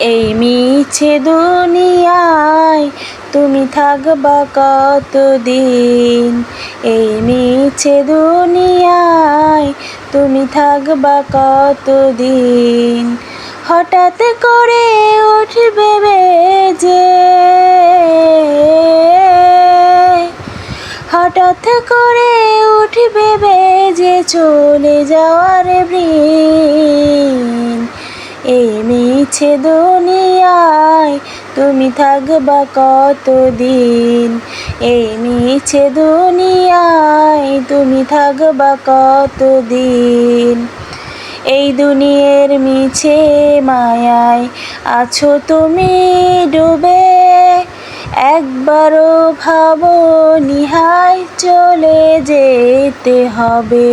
এই মিছে দুনিয়ায় তুমি থাকবা কতদিন? এই মিছে দুনিয়ায় তুমি থাকবা কতদিন? হঠাৎ করে উঠবে যে হঠাৎ করে উঠবে যে চলে যাওয়ার বৃন এই মিছে দুনিয়ায়, তুমি থাকবা কতদিন? এই মিছে দুনিয়ায়, তুমি থাকবা কতদিন? এই দুনিয়ার মিছে মায়ায় আছো তুমি ডুবে, একবারও ভাবো নিহাই চলে যেতে হবে।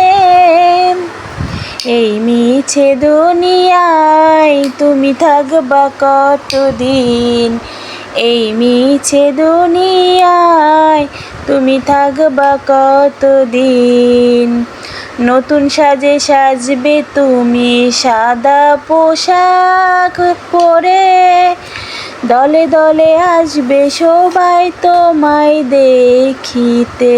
এই মিছে দুনিয়ায় তুমি থাকবা কতদিন? এই মিছে দুনিয়ায় তুমি থাকবা কতদিন? নতুন সাজে সাজবে তুমি সাদা পোশাক পরে। দলে দলে আসবে সবাই তোমায় দেখিতে।